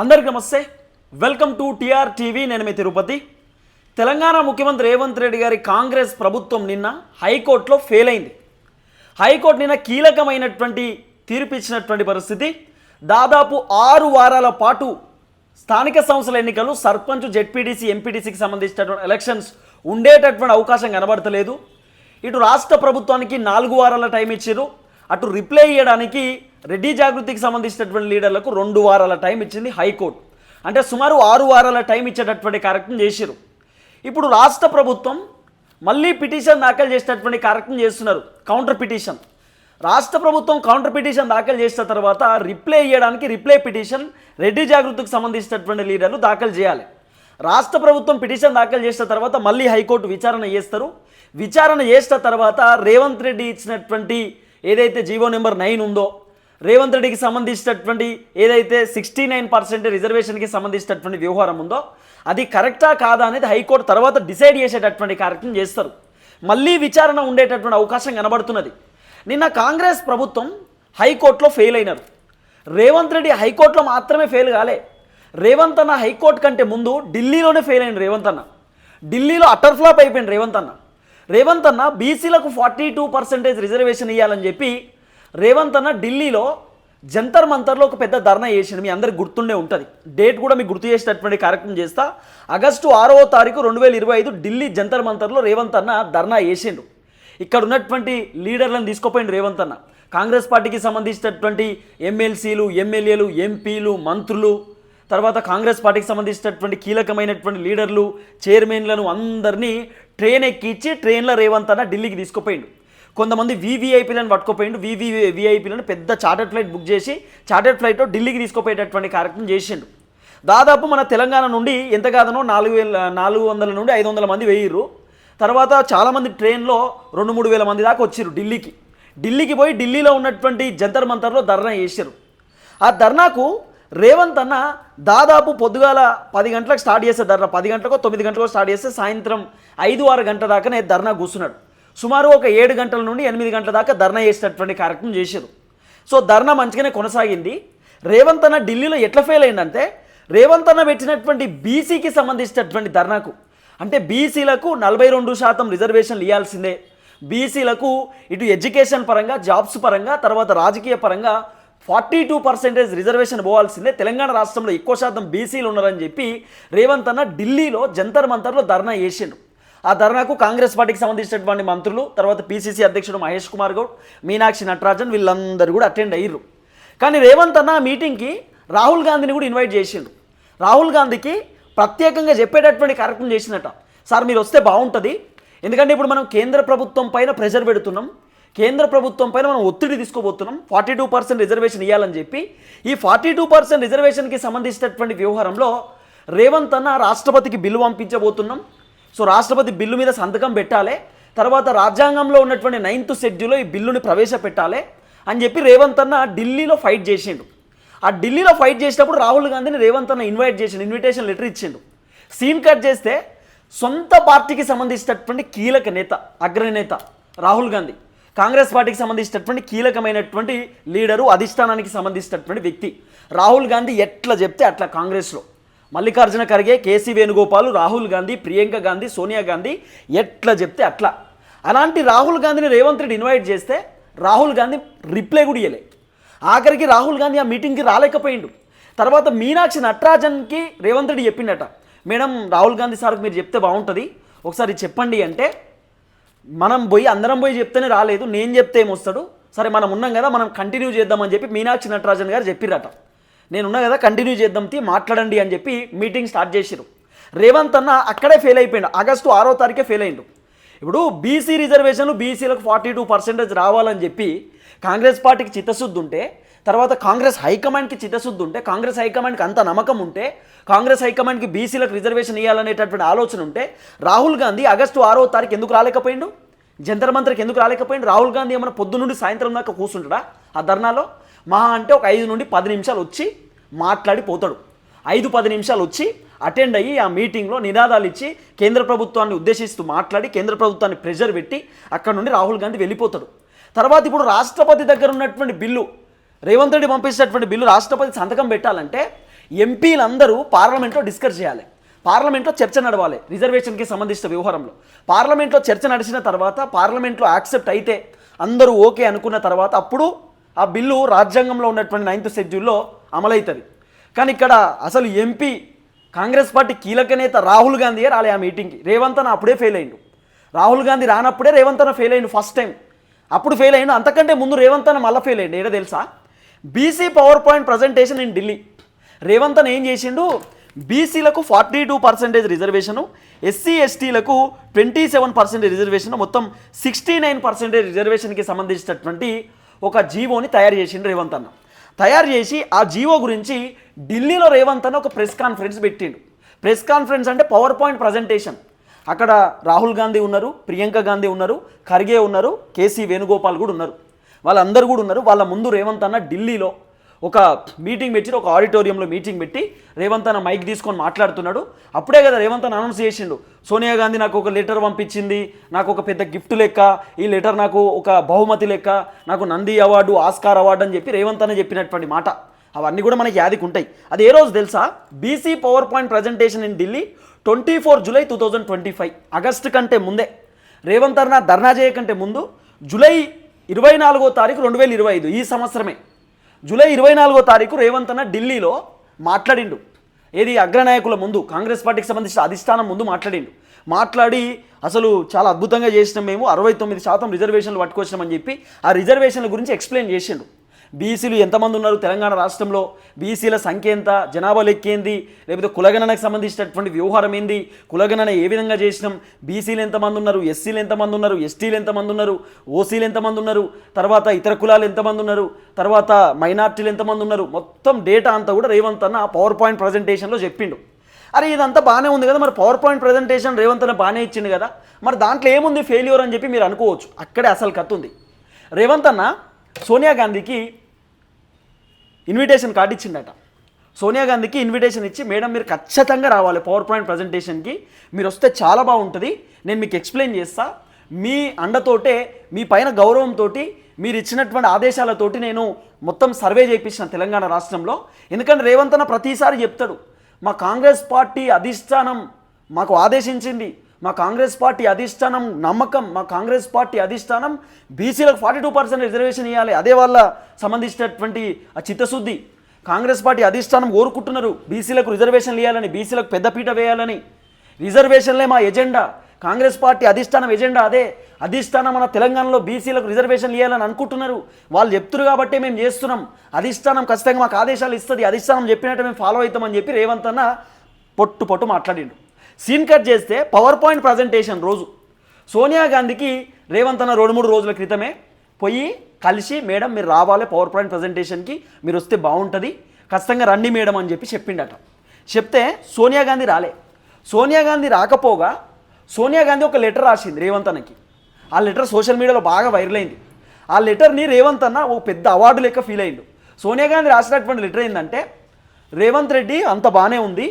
అందరికి నమస్తే. Welcome to T R TV. నేను మీ తిరుపతి. తెలంగాణ ముఖ్యమంత్రి రేవంత్ రెడ్డి గారి కాంగ్రెస్ ప్రభుత్వం నిన్న హైకోర్టులో ఫెయిల్ అయింది. హైకోర్టు నిన్న కీలకమైనటువంటి తీర్పు ఇచ్చినటువంటి పరిస్థితి. దాదాపు ఆరు వారాల పాటు స్థానిక సంస్థల ఎన్నికలు సర్పంచ్ జెడ్పీటీసీ ఎంపీటీసీకి సంబంధించినటువంటి ఎలక్షన్స్ ఉండేటటువంటి అవకాశం కనబడతలేదు. ఇటు రాష్ట్ర ప్రభుత్వానికి నాలుగు వారాల టైం ఇచ్చారు అటు రిప్లై ఇవ్వడానికి రెడ్డి జాగృతికి సంబంధించినటువంటి లీడర్లకు రెండు వారాల టైం ఇచ్చింది హైకోర్టు. అంటే సుమారు ఆరు వారాల టైం ఇచ్చేటటువంటి కార్యక్రమం చేశారు ఇప్పుడు రాష్ట్ర ప్రభుత్వం మళ్ళీ పిటిషన్ దాఖలు చేసినటువంటి కార్యక్రమం చేస్తున్నారు కౌంటర్ పిటిషన్. రాష్ట్ర ప్రభుత్వం కౌంటర్ పిటిషన్ దాఖలు చేసిన తర్వాత రిప్లై ఇవ్వడానికి రిప్లై పిటిషన్ రెడ్డి జాగృతికి సంబంధించినటువంటి లీడర్లు దాఖలు చేయాలి. రాష్ట్ర ప్రభుత్వం పిటిషన్ దాఖలు చేసిన తర్వాత మళ్ళీ హైకోర్టు విచారణ చేస్తారు. విచారణ చేసిన తర్వాత రేవంత్ రెడ్డి ఇచ్చినటువంటి ఏదైతే జీవో నెంబర్ నైన్ ఉందో రేవంత్ రెడ్డికి సంబంధించినటువంటి ఏదైతే సిక్స్టీ నైన్ పర్సెంట్ రిజర్వేషన్కి సంబంధించినటువంటి వ్యవహారం ఉందో అది కరెక్టా కాదా అనేది హైకోర్టు తర్వాత డిసైడ్ చేసేటటువంటి కార్యక్రమం చేస్తారు. మళ్ళీ విచారణ ఉండేటటువంటి అవకాశం కనబడుతున్నది. నిన్న కాంగ్రెస్ ప్రభుత్వం హైకోర్టులో ఫెయిల్ అయినారు. రేవంత్ రెడ్డి హైకోర్టులో మాత్రమే ఫెయిల్ కాలే. రేవంత్ అన్న హైకోర్టు కంటే ముందు ఢిల్లీలోనే ఫెయిల్ అయింది రేవంత్ అన్న. ఢిల్లీలో అటర్ ఫ్లాప్ అయిపోయింది రేవంత్ అన్న. రేవంత్ అన్న బీసీలకు ఫార్టీ టూ పర్సెంటేజ్ రిజర్వేషన్ ఇవ్వాలని చెప్పి రేవంత్ అన్న ఢిల్లీలో జంతర్ మంతర్లో ఒక పెద్ద ధర్నా చేసిండు. మీ అందరికి గుర్తుండే ఉంటుంది. డేట్ కూడా మీకు గుర్తు చేసేటటువంటి కార్యక్రమం చేస్తా. ఆగస్టు ఆరవ తారీఖు రెండు వేల ఇరవై ఐదు ఢిల్లీ జంతర్ మంతర్లో రేవంత్ అన్న ధర్నా చేసిండు. ఇక్కడ ఉన్నటువంటి లీడర్లను తీసుకుపోయిండు రేవంత్ అన్న. కాంగ్రెస్ పార్టీకి సంబంధించినటువంటి ఎమ్మెల్సీలు ఎమ్మెల్యేలు ఎంపీలు మంత్రులు తర్వాత కాంగ్రెస్ పార్టీకి సంబంధించినటువంటి కీలకమైనటువంటి లీడర్లు చైర్మన్లను అందరినీ ట్రైన్ ఎక్కించి ట్రైన్లో రేవంత్ అన్న ఢిల్లీకి తీసుకుపోయిండు. కొంతమంది వీవీఐపీలను పట్టుకుపోయిండు. వీవీ వీఐపీలను పెద్ద చార్టర్డ్ ఫ్లైట్ బుక్ చేసి చార్టర్డ్ ఫ్లైట్లో ఢిల్లీకి తీసుకుపోయేటటువంటి కార్యక్రమం చేసిండు. దాదాపు మన తెలంగాణ నుండి ఎంత కాదనో నాలుగు వేల నాలుగు వందల నుండి ఐదు వందల మంది వేయిర్రు. తర్వాత చాలామంది ట్రైన్లో రెండు మూడు వేల మంది దాకా వచ్చిర్రు ఢిల్లీకి. ఢిల్లీకి పోయి ఢిల్లీలో ఉన్నటువంటి జంతర్ మంతర్లో ధర్నా చేశారు ఆ ధర్నాకు రేవంత్ అన్న దాదాపు పొద్దుగాల పది గంటలకు స్టార్ట్ చేసే ధర్నా పది గంటలకు తొమ్మిది గంటలకు స్టార్ట్ చేస్తే సాయంత్రం ఐదు ఆరు గంటల దాకానే ధర్నా కూర్చున్నాడు. సుమారు ఒక ఏడు గంటల నుండి ఎనిమిది గంటల దాకా ధర్నా చేసేటటువంటి కార్యక్రమం చేశారు. సో ధర్నా మంచిగానే కొనసాగింది. రేవంత్ అన్న ఢిల్లీలో ఎట్లా ఫెయిల్ అయిందంటే రేవంత్ అన్న పెట్టినటువంటి బీసీకి సంబంధించినటువంటి ధర్నాకు అంటే బీసీలకు నలభై రెండు శాతం రిజర్వేషన్లు ఇవ్వాల్సిందే బీసీలకు ఇటు ఎడ్యుకేషన్ పరంగా జాబ్స్ పరంగా తర్వాత రాజకీయ పరంగా ఫార్టీ టూ పర్సెంటేజ్ రిజర్వేషన్ పోవాల్సిందే. తెలంగాణ రాష్ట్రంలో ఎక్కువ శాతం బీసీలు ఉన్నారని చెప్పి రేవంత్ అన్న ఢిల్లీలో జంతర్ మంతర్లో ధర్నా చేసిండు. ఆ ధర్నాకు కాంగ్రెస్ పార్టీకి సంబంధించినటువంటి మంత్రులు తర్వాత పీసీసీ అధ్యక్షుడు మహేష్ కుమార్ గౌడ్ మీనాక్షి నటరాజన్ వీళ్ళందరూ కూడా అటెండ్ అయ్యారు కానీ రేవంత్ అన్న ఆ మీటింగ్కి రాహుల్ గాంధీని కూడా ఇన్వైట్ చేసిండు. రాహుల్ గాంధీకి ప్రత్యేకంగా చెప్పేటటువంటి కార్యక్రమం చేసినట్ట సార్ మీరు వస్తే బాగుంటుంది. ఎందుకంటే ఇప్పుడు మనం కేంద్ర ప్రభుత్వం పైన ప్రెషర్ పెడుతున్నాం. కేంద్ర ప్రభుత్వం పైన మనం ఒత్తిడి తీసుకోబోతున్నాం. ఫార్టీ టూ పర్సెంట్ రిజర్వేషన్ ఇవ్వాలని చెప్పి. ఈ ఫార్టీ టూ పర్సెంట్ రిజర్వేషన్కి సంబంధించినటువంటి వ్యవహారంలో రేవంత్ అన్న రాష్ట్రపతికి బిల్లు పంపించబోతున్నాం. సో రాష్ట్రపతి బిల్లు మీద సంతకం పెట్టాలి తర్వాత రాజ్యాంగంలో ఉన్నటువంటి నైన్త్ షెడ్యూల్లో ఈ బిల్లుని ప్రవేశపెట్టాలి అని చెప్పి రేవంత్ అన్న ఢిల్లీలో ఫైట్ చేసిండు. ఆ ఢిల్లీలో ఫైట్ చేసినప్పుడు రాహుల్ గాంధీని రేవంత్ అన్న ఇన్వైట్ చేసిండు ఇన్విటేషన్ లెటర్ ఇచ్చిండు. సీన్ కట్ చేస్తే సొంత పార్టీకి సంబంధించినటువంటి కీలక నేత అగ్రనేత రాహుల్ గాంధీ కాంగ్రెస్ పార్టీకి సంబంధించినటువంటి కీలకమైనటువంటి లీడరు అధిష్టానానికి సంబంధించినటువంటి వ్యక్తి రాహుల్ గాంధీ ఎట్లా చెప్తే అట్లా కాంగ్రెస్లో. మల్లికార్జున ఖర్గే కేసీ వేణుగోపాల్ రాహుల్ గాంధీ ప్రియాంక గాంధీ సోనియా గాంధీ ఎట్లా చెప్తే అట్లా. అలాంటి రాహుల్ గాంధీని రేవంత్ రెడ్డి ఇన్వైట్ చేస్తే రాహుల్ గాంధీ రిప్లై కూడా ఇవ్వలే ఆఖరికి రాహుల్ గాంధీ ఆ మీటింగ్కి రాలేకపోయిండు. తర్వాత మీనాక్షి నటరాజన్కి రేవంత్ రెడ్డి చెప్పిండట మేడం రాహుల్ గాంధీ సార్కి మీరు చెప్తే బాగుంటుంది. ఒకసారి చెప్పండి అంటే మనం పోయి అందరం పోయి చెప్తేనే రాలేదు నేను చెప్తే ఏమొస్తాడు? సరే మనం ఉన్నాం కదా మనం కంటిన్యూ చేద్దామని చెప్పి మీనాక్షి నటరాజన్ గారు చెప్పిరట నేనున్నా కదా కంటిన్యూ చేద్దాం తీ మాట్లాడండి అని చెప్పి మీటింగ్ స్టార్ట్ చేసిరు రేవంత్ అన్న అక్కడే ఫెయిల్ అయిపోయిండు. ఆగస్టు ఆరో తారీఖే ఫెయిల్ అయిండు. ఇప్పుడు బీసీ రిజర్వేషన్లు బీసీలకు ఫార్టీ టూ పర్సెంటేజ్ రావాలని చెప్పి కాంగ్రెస్ పార్టీకి చిత్తశుద్ధి ఉంటే తర్వాత కాంగ్రెస్ హైకమాండ్కి చిత్తశుద్ధి ఉంటే కాంగ్రెస్ హైకమాండ్కి అంత నమ్మకం ఉంటే కాంగ్రెస్ హైకమాండ్కి బీసీలకు రిజర్వేషన్ ఇవ్వాలనేటటువంటి ఆలోచన ఉంటే రాహుల్ గాంధీ ఆగస్టు ఆరో తారీఖు ఎందుకు రాలేకపోయిండు? జంతర్ మంత్రికి ఎందుకు రాలేకపోయిండు? రాహుల్ గాంధీ ఏమైనా పొద్దు నుండి సాయంత్రం దాకా కూర్చుంటాడా ఆ ధర్నాలో? మహా అంటే ఒక ఐదు నుండి పది నిమిషాలు వచ్చి మాట్లాడిపోతాడు ఐదు పది నిమిషాలు వచ్చి అటెండ్ అయ్యి ఆ మీటింగ్లో నినాదాలు ఇచ్చి కేంద్ర ప్రభుత్వాన్ని ఉద్దేశిస్తూ మాట్లాడి కేంద్ర ప్రభుత్వాన్ని ప్రెషర్ పెట్టి అక్కడ నుండి రాహుల్ గాంధీ వెళ్ళిపోతాడు. తర్వాత ఇప్పుడు రాష్ట్రపతి దగ్గర ఉన్నటువంటి బిల్లు రేవంత్ రెడ్డి పంపించినటువంటి బిల్లు రాష్ట్రపతి సంతకం పెట్టాలంటే ఎంపీలందరూ పార్లమెంట్లో డిస్కస్ చేయాలి. పార్లమెంట్లో చర్చ నడవాలి రిజర్వేషన్కి సంబంధించిన వ్యవహారంలో. పార్లమెంట్లో చర్చ నడిచిన తర్వాత పార్లమెంట్లో యాక్సెప్ట్ అయితే అందరూ ఓకే అనుకున్న తర్వాత అప్పుడు ఆ బిల్లు రాజ్యాంగంలో ఉన్నటువంటి నైన్త్ షెడ్యూల్లో అమలవుతుంది కానీ ఇక్కడ అసలు ఎంపీ కాంగ్రెస్ పార్టీ కీలక నేత రాహుల్ గాంధీ రాలే ఆ మీటింగ్కి. రేవంత్ అన్న అప్పుడే ఫెయిల్ అయిండు. రాహుల్ గాంధీ రానప్పుడే రేవంత్ అన్న ఫెయిల్ అయిండు ఫస్ట్ టైం. అప్పుడు ఫెయిల్ అయిండు. అంతకంటే ముందు రేవంత్ అన్న మళ్ళీ ఫెయిల్ అయ్యిండు ఏదో తెలుసా? BC power point presentation in Delhi. Revanth అన్న ఏం చేసిండు? బీసీలకు forty two percentage reservation SC ఎస్టీలకు ట్వంటీ సెవెన్ పర్సెంటేజ్ రిజర్వేషన్ మొత్తం సిక్స్టీ నైన్ పర్సెంటేజ్ రిజర్వేషన్కి సంబంధించినటువంటి ఒక జీవోని తయారు చేసిండు రేవంత్ అన్న. తయారు చేసి ఆ జీవో గురించి ఢిల్లీలో రేవంత్ అన్న ఒక ప్రెస్ కాన్ఫరెన్స్ పెట్టిండు. ప్రెస్ కాన్ఫరెన్స్ అంటే పవర్ పాయింట్ ప్రజెంటేషన్ అక్కడ రాహుల్ గాంధీ ఉన్నారు ప్రియాంక గాంధీ ఉన్నారు ఖర్గే ఉన్నారు కేసీ వేణుగోపాల్ కూడా ఉన్నారు. వాళ్ళందరూ కూడా ఉన్నారు. వాళ్ళ ముందు రేవంత్ అన్న ఢిల్లీలో ఒక మీటింగ్ పెట్టి ఒక ఆడిటోరియంలో మీటింగ్ పెట్టి రేవంత్ అన్న మైక్ తీసుకొని మాట్లాడుతున్నాడు. అప్పుడే కదా రేవంత్ అన్న అనౌన్స్ చేసిండు. సోనియా గాంధీ నాకు ఒక లెటర్ పంపించింది నాకు ఒక పెద్ద గిఫ్ట్ లెక్క ఈ లెటర్ నాకు ఒక బహుమతి లెక్క నాకు నంది అవార్డు ఆస్కార్ అవార్డు అని చెప్పి రేవంత్ అన్న చెప్పినటువంటి మాట. అవన్నీ కూడా మనకి యాదికి ఉంటాయి. అది ఏ రోజు తెలుసా? BC power point presentation in Delhi twenty four July two thousand twenty five August కంటే ముందే. రేవంత్ అన్న ధర్నా చేయకంటే ముందు జూలై ఇరవై నాలుగో తారీఖు రెండు వేల ఇరవై ఐదు ఈ సంవత్సరమే. జూలై ఇరవై నాలుగో తారీఖు రేవంత్ అన్న ఢిల్లీలో మాట్లాడిండు. ఏది అగ్రనాయకుల ముందు కాంగ్రెస్ పార్టీకి సంబంధించిన అధిష్టానం ముందు మాట్లాడిండు. మాట్లాడి అసలు చాలా అద్భుతంగా చేసినాం మేము అరవై తొమ్మిది శాతం రిజర్వేషన్లు పట్టుకొచ్చినామని చెప్పి ఆ రిజర్వేషన్ల గురించి ఎక్స్ప్లెయిన్ చేసిండు. బీసీలు ఎంతమంది ఉన్నారు తెలంగాణ రాష్ట్రంలో? బీసీల సంఖ్య ఎంత? జనాభా లెక్కేంది లేకపోతే కులగణనకు సంబంధించినటువంటి వ్యవహారం ఏంది? కులగణన ఏ విధంగా చేసినాం? బీసీలు ఎంతమంది ఉన్నారు? ఎస్సీలు ఎంతమంది ఉన్నారు? ఎస్టీలు ఎంతమంది ఉన్నారు? ఓసీలు ఎంతమంది ఉన్నారు? తర్వాత ఇతర కులాలు ఎంతమంది ఉన్నారు? తర్వాత మైనార్టీలు ఎంతమంది ఉన్నారు? మొత్తం డేటా అంతా కూడా రేవంత్ అన్న పవర్ పాయింట్ ప్రజెంటేషన్లో చెప్పిండు. అరే ఇదంతా బాగానే ఉంది కదా మరి. పవర్ పాయింట్ ప్రజెంటేషన్ రేవంత్ అన్న బాగానే ఇచ్చింది కదా. మరి దాంట్లో ఏముంది ఫెయిల్యూర్ అని చెప్పి మీరు అనుకోవచ్చు. అక్కడే అసలు కత్తుంది రేవంత్ అన్న సోనియా గాంధీకి ఇన్విటేషన్ కార్డు ఇచ్చిండట. సోనియా గాంధీకి ఇన్విటేషన్ ఇచ్చి మేడం మీరు ఖచ్చితంగా రావాలి పవర్ పాయింట్ ప్రజెంటేషన్కి మీరు వస్తే చాలా బాగుంటుంది. నేను మీకు ఎక్స్ప్లెయిన్ చేస్తా. మీ అండతోటే మీ పైన గౌరవంతో మీరు ఇచ్చినటువంటి ఆదేశాలతోటి నేను మొత్తం సర్వే చేయించిన తెలంగాణ రాష్ట్రంలో. ఎందుకంటే రేవంత్ అన్న ప్రతిసారి చెప్తాడు మా కాంగ్రెస్ పార్టీ అధిష్టానం మాకు ఆదేశించింది. మా కాంగ్రెస్ పార్టీ అధిష్టానం నమ్మకం మా కాంగ్రెస్ పార్టీ అధిష్టానం బీసీలకు ఫార్టీ టూ పర్సెంట్ రిజర్వేషన్ ఇవ్వాలి అదే వాళ్ళ సంబంధించినటువంటి ఆ చిత్తశుద్ధి. కాంగ్రెస్ పార్టీ అధిష్టానం కోరుకుంటున్నారు బీసీలకు రిజర్వేషన్లు ఇవ్వాలని బీసీలకు పెద్దపీట వేయాలని. రిజర్వేషన్లే మా ఎజెండా. కాంగ్రెస్ పార్టీ అధిష్టానం ఎజెండా అదే. అధిష్టానం మన తెలంగాణలో బీసీలకు రిజర్వేషన్లు ఇవ్వాలని అనుకుంటున్నారు. వాళ్ళు చెప్తున్నారు కాబట్టి మేము చేస్తున్నాం. అధిష్టానం ఖచ్చితంగా మాకు ఆదేశాలు ఇస్తుంది. అధిష్టానం చెప్పినట్టు మేము ఫాలో అవుతామని చెప్పి రేవంత్ అన్న పొట్టు పొట్టు మాట్లాడిండు. సీన్ కట్ చేస్తే పవర్ పాయింట్ ప్రజెంటేషన్ రోజు. సోనియా గాంధీకి రేవంత్ అన్న రెండు మూడు రోజుల క్రితమే పోయి కలిసి మేడం మీరు రావాలి పవర్ పాయింట్ ప్రజెంటేషన్కి మీరు వస్తే బాగుంటుంది. ఖచ్చితంగా రండి మేడం అని చెప్పి చెప్పిండట. చెప్తే సోనియా గాంధీ రాలే. సోనియా గాంధీ రాకపోగా సోనియా గాంధీ ఒక లెటర్ రాసింది రేవంత్ అన్నకి. ఆ లెటర్ సోషల్ మీడియాలో బాగా వైరల్ అయింది. ఆ లెటర్ని రేవంత్ అన్న ఓ పెద్ద అవార్డు లెక్క ఫీల్ అయిండు. సోనియా గాంధీ రాసినటువంటి లెటర్ ఏంటంటే రేవంత్ రెడ్డి అంత బాగానే ఉంది.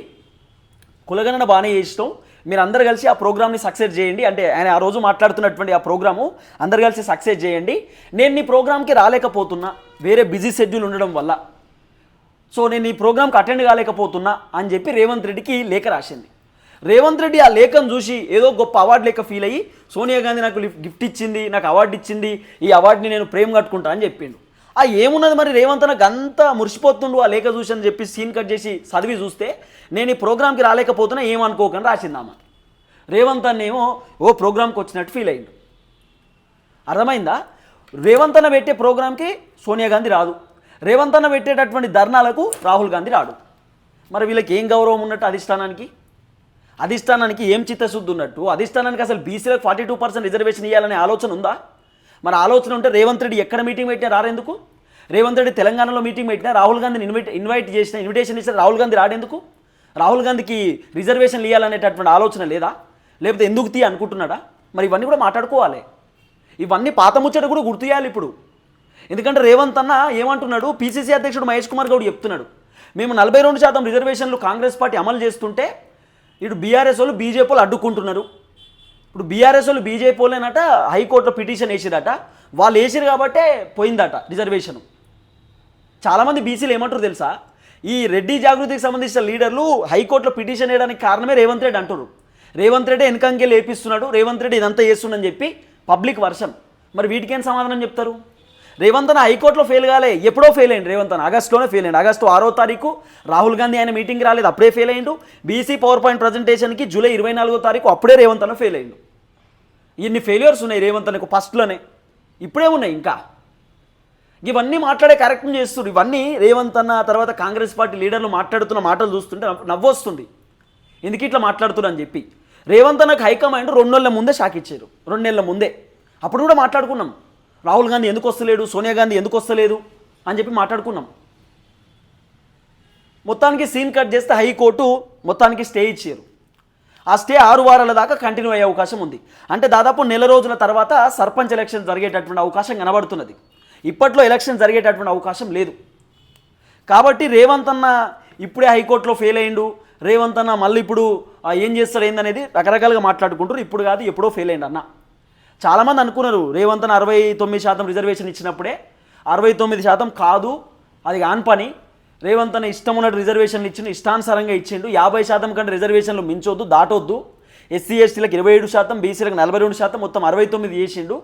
కులగణన బాగానే చేసినాం. మీరు అందరు కలిసి ఆ ప్రోగ్రామ్ని సక్సెస్ చేయండి. అంటే ఆయన ఆ రోజు మాట్లాడుతున్నటువంటి ఆ ప్రోగ్రాము అందరు కలిసి సక్సెస్ చేయండి. నేను నీ ప్రోగ్రామ్కి రాలేకపోతున్నా. వేరే బిజీ షెడ్యూల్ ఉండడం వల్ల. సో నేను ఈ ప్రోగ్రామ్కి అటెండ్ కాలేకపోతున్నా అని చెప్పి రేవంత్ రెడ్డికి లేఖ రాసింది. రేవంత్ రెడ్డి ఆ లేఖను చూసి ఏదో గొప్ప అవార్డు లేక ఫీల్ అయ్యి సోనియా గాంధీ నాకు లిఫ్- గిఫ్ట్ ఇచ్చింది నాకు అవార్డు ఇచ్చింది ఈ అవార్డుని నేను ప్రేమ కట్టుకుంటా అని చెప్పిండు. ఆ ఏమున్నది మరి రేవంత్ నాకు అంతా మురిసిపోతుండు ఆ లేఖ చూసి అని చెప్పి సీన్ కట్ చేసి చదివి చూస్తే నేను ఈ ప్రోగ్రామ్కి రాలేకపోతున్నా ఏమనుకోకని రాసిందామా రేవంత్ అన్నేమో ఓ ప్రోగ్రామ్కి వచ్చినట్టు ఫీల్ అయ్యిండు అర్థమైందా? రేవంత్ అన్న పెట్టే ప్రోగ్రామ్కి సోనియా గాంధీ రాదు. రేవంత్ అన్న పెట్టేటటువంటి ధర్నాలకు రాహుల్ గాంధీ రాడు. మరి వీళ్ళకి ఏం గౌరవం ఉన్నట్టు అధిష్టానానికి? అధిష్టానానికి ఏం చిత్తశుద్ధి ఉన్నట్టు? అధిష్టానానికి అసలు బీసీలకు ఫార్టీ టూ పర్సెంట్ రిజర్వేషన్ ఇవ్వాలనే ఆలోచన ఉందా? మరి ఆలోచన ఉంటే రేవంత్ రెడ్డి ఎక్కడ మీటింగ్ పెట్టినా రారెందుకు? రేవంత్ రెడ్డి తెలంగాణలో మీటింగ్ పెట్టినా రాహుల్ గాంధీని ఇన్వైట్ ఇన్వైట్ చేసిన ఇన్విటేషన్ ఇచ్చిన రాహుల్ గాంధీ రాడేందుకు? రాహుల్ గాంధీకి రిజర్వేషన్లు ఇవ్వాలనేటటువంటి ఆలోచన లేదా? లేకపోతే ఎందుకు తీ అనుకుంటున్నాడా? మరి ఇవన్నీ కూడా మాట్లాడుకోవాలి. ఇవన్నీ పాత ముచ్చట కూడా గుర్తు చేయాలి ఇప్పుడు. ఎందుకంటే రేవంత్ అన్న ఏమంటున్నాడు? పీసీసీ అధ్యక్షుడు మహేష్ కుమార్ గౌడ్ చెప్తున్నాడు. మేము నలభై రెండు శాతం రిజర్వేషన్లు కాంగ్రెస్ పార్టీ అమలు చేస్తుంటే ఇటు బీఆర్ఎస్ వాళ్ళు బీజేపీ వాళ్ళు అడ్డుకుంటున్నారు. ఇప్పుడు బీఆర్ఎస్ వాళ్ళు బీజేపీ వాళ్ళేనట హైకోర్టులో పిటిషన్ వేసిరట. వాళ్ళు వేసిరు కాబట్టే పోయిందట రిజర్వేషన్ చాలామంది బీసీలు ఏమంటారు తెలుసా? ఈ రెడ్డి జాగృతికి సంబంధించిన లీడర్లు హైకోర్టులో పిటిషన్ వేయడానికి కారణమే రేవంత్ రెడ్డి అంటారు రేవంత్ రెడ్డి వెనకంకే లేపిస్తున్నాడు రేవంత్ రెడ్డి ఇదంతా చేస్తుండని చెప్పి పబ్లిక్ వర్షం. మరి వీటికేం సమాధానం చెప్తారు? రేవంత్ అన్న హైకోర్టులో ఫెయిల్ కాలే ఎప్పుడో ఫెయిల్ అయ్యింది రేవంత్ అన్న ఆగస్టులోనే ఫెయిల్ అయ్యింది ఆగస్టు ఆరో తారీఖు రాహుల్ గాంధీ ఆయన మీటింగ్కి రాలేదు అప్పుడే ఫెయిల్ అయ్యిండు బీసీ పవర్ పాయింట్ ప్రజెంటేషన్కి జూలై ఇరవై నాలుగో తారీఖు అప్పుడే రేవంత్ అన్న ఫెయిల్ అయ్యిండు ఇన్ని ఫెయిల్యూర్స్ ఉన్నాయి రేవంత్ అన్నకు ఫస్ట్లోనే. ఇప్పుడే ఉన్నాయి ఇంకా. ఇవన్నీ మాట్లాడే కార్యక్రమం చేస్తున్నారు. ఇవన్నీ రేవంత్ అన్న తర్వాత కాంగ్రెస్ పార్టీ లీడర్లు మాట్లాడుతున్న మాటలు చూస్తుంటే నవ్వొస్తుంది. ఎందుకు ఇట్లా మాట్లాడుతున్నా అని చెప్పి. రేవంత్ అన్నకు హైకమాండ్ రెండు నెలల ముందే షాక్ ఇచ్చారు. రెండు నెలల ముందే. అప్పుడు కూడా మాట్లాడుకున్నాం. రాహుల్ గాంధీ ఎందుకు వస్తలేడు? సోనియా గాంధీ ఎందుకు వస్తలేదు? అని చెప్పి మాట్లాడుకున్నాం. మొత్తానికి సీన్ కట్ చేస్తే హైకోర్టు మొత్తానికి స్టే ఇచ్చారు. ఆ స్టే ఆరు వారాల దాకా కంటిన్యూ అయ్యే అవకాశం ఉంది. అంటే దాదాపు నెల రోజుల తర్వాత సర్పంచ్ ఎలక్షన్ జరిగేటటువంటి అవకాశం కనబడుతున్నది. ఇప్పట్లో ఎలక్షన్ జరిగేటటువంటి అవకాశం లేదు. కాబట్టి రేవంత్ అన్న ఇప్పుడే హైకోర్టులో ఫెయిల్ అయ్యిండు రేవంత్ అన్న మళ్ళీ ఇప్పుడు ఏం చేస్తాడు ఏందనేది రకరకాలుగా మాట్లాడుకుంటారు ఇప్పుడు కాదు ఎప్పుడో ఫెయిల్ అయ్యిండు అన్న. చాలామంది అనుకున్నారు రేవంత్ అన్న అరవై తొమ్మిది శాతం రిజర్వేషన్ ఇచ్చినప్పుడే. అరవై తొమ్మిది శాతం కాదు అది కాని పని. రేవంత్ అన్న ఇష్టం ఉన్నట్టు రిజర్వేషన్లు ఇచ్చిండు ఇష్టానుసారంగా ఇచ్చిండు. యాభై శాతం కంటే రిజర్వేషన్లు మించొద్దు దాటొద్దు. ఎస్సీ ఎస్టీలకు ఇరవై ఏడు శాతం బీసీలకు నలభై రెండు శాతం మొత్తం అరవై తొమ్మిది చేసిండు.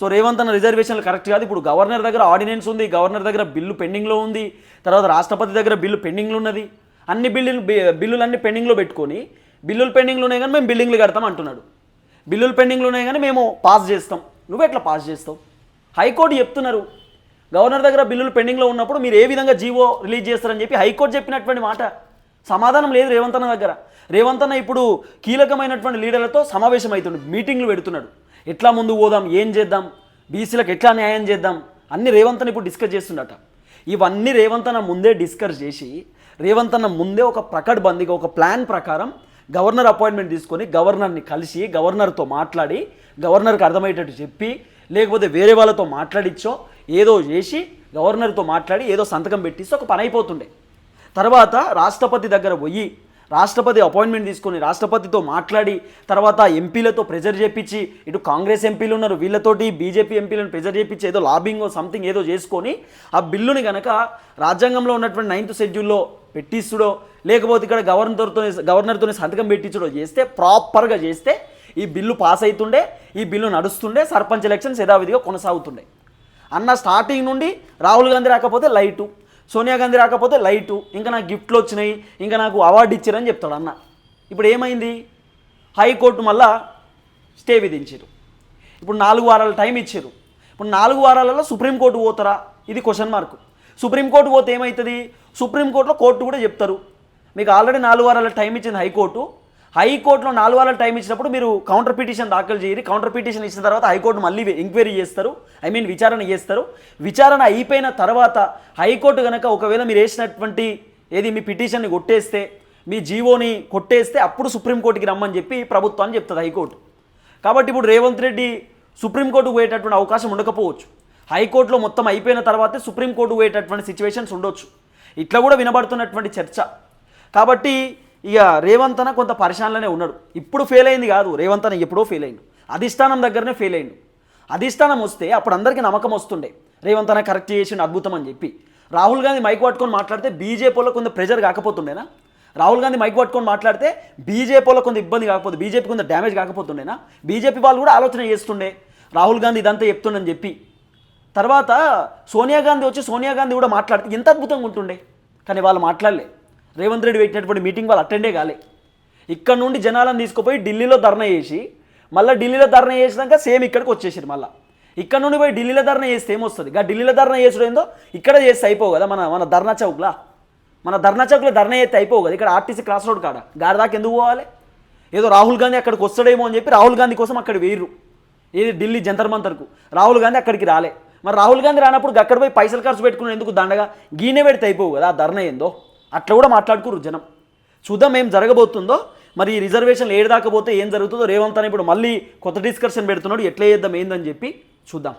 సో రేవంత్ అన్న రిజర్వేషన్లు కరెక్ట్ కాదు. ఇప్పుడు గవర్నర్ దగ్గర ఆర్డినెన్స్ ఉంది గవర్నర్ దగ్గర బిల్లు పెండింగ్లో ఉంది తర్వాత రాష్ట్రపతి దగ్గర బిల్లు పెండింగ్లో ఉన్నది. అన్ని బిల్లులు బిల్లులన్నీ పెండింగ్లో పెట్టుకొని బిల్లులు పెండింగ్లో ఉన్నాయి కానీ మేము బిల్డింగ్లు కడతాం అంటున్నాడు. బిల్లులు పెండింగ్లో ఉన్నాయి కానీ మేము పాస్ చేస్తాం. నువ్వు ఎట్లా పాస్ చేస్తావు? హైకోర్టు చెప్తున్నారు. గవర్నర్ దగ్గర బిల్లులు పెండింగ్లో ఉన్నప్పుడు మీరు ఏ విధంగా జీవో రిలీజ్ చేస్తారని చెప్పి హైకోర్టు చెప్పినటువంటి మాట. సమాధానం లేదు రేవంత్ అన్న దగ్గర. రేవంత్ అన్న ఇప్పుడు కీలకమైనటువంటి లీడర్లతో సమావేశం అవుతున్నాడు మీటింగ్లు పెడుతున్నాడు. ఎట్లా ముందు పోదాం ఏం చేద్దాం బీసీలకు ఎట్లా న్యాయం చేద్దాం అన్ని రేవంత్ ఇప్పుడు డిస్కస్ చేస్తుండట. ఇవన్నీ రేవంత్ అన్న ముందే డిస్కస్ చేసి రేవంత్ అన్న ముందే ఒక ప్రకడ్బందీగా ఒక ప్లాన్ ప్రకారం గవర్నర్ అపాయింట్మెంట్ తీసుకొని గవర్నర్ని కలిసి గవర్నర్తో మాట్లాడి గవర్నర్కి అర్థమయ్యేటట్టు చెప్పి లేకపోతే వేరే వాళ్ళతో మాట్లాడిచ్చో ఏదో చేసి గవర్నర్తో మాట్లాడి ఏదో సంతకం పెట్టిస్తే ఒక పని అయిపోతుండే. తర్వాత రాష్ట్రపతి దగ్గర పోయి రాష్ట్రపతి అపాయింట్మెంట్ తీసుకొని రాష్ట్రపతితో మాట్లాడి తర్వాత ఎంపీలతో ప్రెజర్ చేపించి ఇటు కాంగ్రెస్ ఎంపీలు ఉన్నారు వీళ్ళతోటి బీజేపీ ఎంపీలను ప్రెజర్ చేపించి ఏదో లాబింగ్ సంథింగ్ ఏదో చేసుకొని ఆ బిల్లుని కనుక రాజ్యాంగంలో ఉన్నటువంటి నైన్త్ షెడ్యూల్లో పెట్టిస్తుడో లేకపోతే ఇక్కడ గవర్నర్తో గవర్నర్తో సంతకం పెట్టించడో చేస్తే ప్రాపర్గా చేస్తే ఈ బిల్లు పాస్ అవుతుండే ఈ బిల్లు నడుస్తుండే సర్పంచ్ ఎలక్షన్స్ యథావిధిగా కొనసాగుతుండే. అన్న స్టార్టింగ్ నుండి రాహుల్ గాంధీ రాకపోతే లైటు. సోనియా గాంధీ రాకపోతే లైటు ఇంకా నాకు గిఫ్ట్లు వచ్చినాయి ఇంకా నాకు అవార్డు ఇచ్చారని చెప్తాడు అన్న. ఇప్పుడు ఏమైంది? హైకోర్టు మళ్ళా స్టే విధించారు. ఇప్పుడు నాలుగు వారాల టైం ఇచ్చారు. ఇప్పుడు నాలుగు వారాలలో సుప్రీంకోర్టు పోతారా? ఇది క్వశ్చన్ మార్క్. సుప్రీంకోర్టు పోతే ఏమవుతుంది సుప్రీంకోర్టులో కోర్టు కూడా చెప్తారు. మీకు ఆల్రెడీ నాలుగు వారాల టైం ఇచ్చింది హైకోర్టు. హైకోర్టులో నాలుగు వారాల టైం ఇచ్చినప్పుడు మీరు కౌంటర్ పిటిషన్ దాఖలు చేయరు కౌంటర్ పిటిషన్ ఇచ్చిన తర్వాత హైకోర్టు మళ్ళీ ఎంక్వైరీ చేస్తారు. ఐ మీన్ విచారణ చేస్తారు. విచారణ అయిపోయిన తర్వాత హైకోర్టు కనుక ఒకవేళ మీరు వేసినటువంటి ఏది మీ పిటిషన్ని కొట్టేస్తే మీ జీవోని కొట్టేస్తే అప్పుడు సుప్రీంకోర్టుకి రమ్మని చెప్పి ప్రభుత్వాన్ని చెప్తుంది హైకోర్టు. కాబట్టి ఇప్పుడు రేవంత్ రెడ్డి సుప్రీంకోర్టుకు పోయేటటువంటి అవకాశం ఉండకపోవచ్చు. హైకోర్టులో మొత్తం అయిపోయిన తర్వాతే సుప్రీంకోర్టు పోయేటటువంటి సిచ్యువేషన్స్ ఉండొచ్చు. ఇట్లా కూడా వినబడుతున్నటువంటి చర్చ. కాబట్టి ఇక రేవంత్ అన్న కొంత పరిశానలోనే ఉన్నాడు. ఇప్పుడు ఫెయిల్ అయింది కాదు. రేవంత్ అన్న ఎప్పుడో ఫెయిల్ అయిండు. అధిష్టానం దగ్గరనే ఫెయిల్ అయిండు. అధిష్టానం వస్తే అప్పుడు అందరికీ నమ్మకం వస్తుండే. రేవంత్ అన్న కరెక్ట్ చేసిండు అద్భుతం అని చెప్పి. రాహుల్ గాంధీ మైక్ పట్టుకొని మాట్లాడితే బీజేపీలో కొంత ప్రెజర్ కాకపోతుండేనా? రాహుల్ గాంధీ మైక్ పట్టుకొని మాట్లాడితే బీజేపీలో కొంత ఇబ్బంది కాకపోతే బీజేపీ కొంత డ్యామేజ్ కాకపోతుండేనా? బీజేపీ వాళ్ళు కూడా ఆలోచన చేస్తుండే. రాహుల్ గాంధీ ఇదంతా చెప్తుండని చెప్పి. తర్వాత సోనియా గాంధీ వచ్చి సోనియా గాంధీ కూడా మాట్లాడితే ఎంత అద్భుతంగా ఉంటుండే. కానీ వాళ్ళు మాట్లాడలే. రేవంత్ రెడ్డి పెట్టినటువంటి మీటింగ్ వాళ్ళు అటెండే కాలే. ఇక్కడ నుండి జనాలను తీసుకుపోయి ఢిల్లీలో ధర్నా చేసి మళ్ళీ ఢిల్లీలో ధర్నా చేసినాక సేమ్ ఇక్కడికి వచ్చేసారు మళ్ళీ. ఇక్కడ నుండి పోయి ఢిల్లీలో ధర్నా చేస్తే ఏమొస్తుంది? ఇక ఢిల్లీలో ధర్నా చేసుడు ఏందో ఇక్కడ చేస్తే అయిపోవు కదా మన మన ధర్నా చౌక్లా? మన ధర్నా చౌక్లో ధర్నా చేస్తే అయిపోవు కదా? ఇక్కడ ఆర్టీసీ క్రాస్ రోడ్ కాడ. గారి దాకా ఎందుకు పోవాలి? ఏదో రాహుల్ గాంధీ అక్కడికి వస్తాడేమో అని చెప్పి రాహుల్ గాంధీ కోసం అక్కడ వేయరు ఏది ఢిల్లీ జంతర్ మంతర్కు. రాహుల్ గాంధీ అక్కడికి రాలే. మరి రాహుల్ గాంధీ రానప్పుడు అక్కడ పోయి పైసలు ఖర్చు పెట్టుకుని ఎందుకు దండగా? గీనే పెడితే అయిపోవు కదా ఆ ధర్నా ఏందో? అట్లా కూడా మాట్లాడుకోరు జనం. చూద్దాం ఏం జరగబోతుందో. మరి ఈ రిజర్వేషన్లు ఏడు ఏం జరుగుతుందో రేవంత్ అని ఇప్పుడు మళ్ళీ కొత్త డిస్కషన్ పెడుతున్నాడు ఎట్లా చేద్దాం ఏందని చెప్పి చూద్దాం.